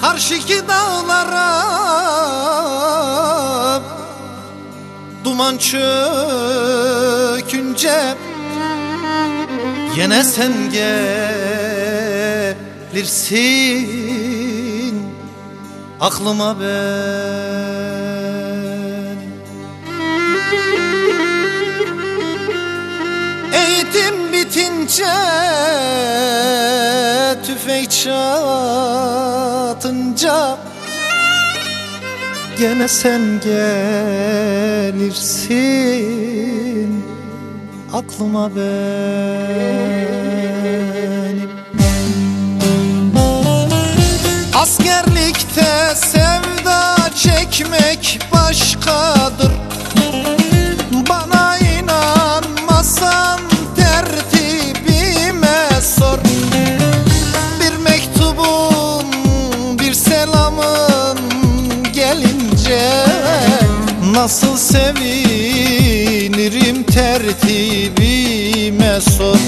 Karşıki dağlara Duman çökünce Yine sen gelirsin. Aklıma ben Bitince Tüfek çatınca Gene sen gelirsin Aklıma benim. Askerlikte sevda çekmek başkadır Nasıl sevinirim tertibime sor.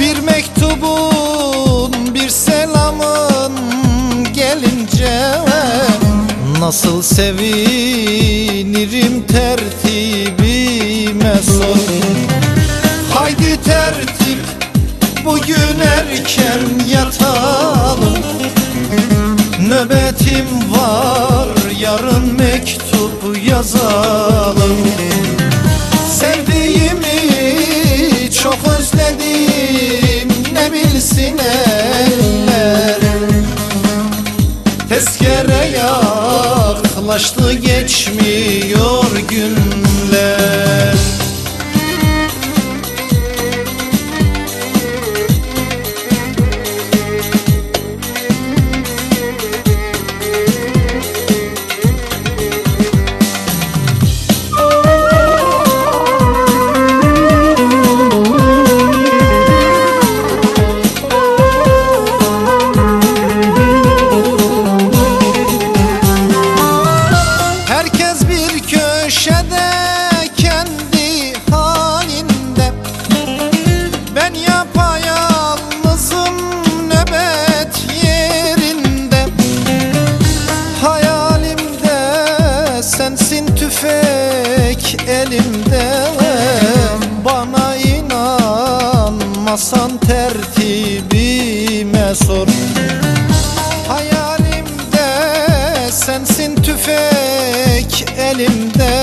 Bir mektubun bir selamın gelince Nasıl sevinirim tertibime sor yazalım Sevdiğimi çok özledim ne bilsin eller Tezkere yaklaştı geçmiyor günler tüfek elimde Bana inanmasan tertibime sor. Hayalimde sensin tüfek elimde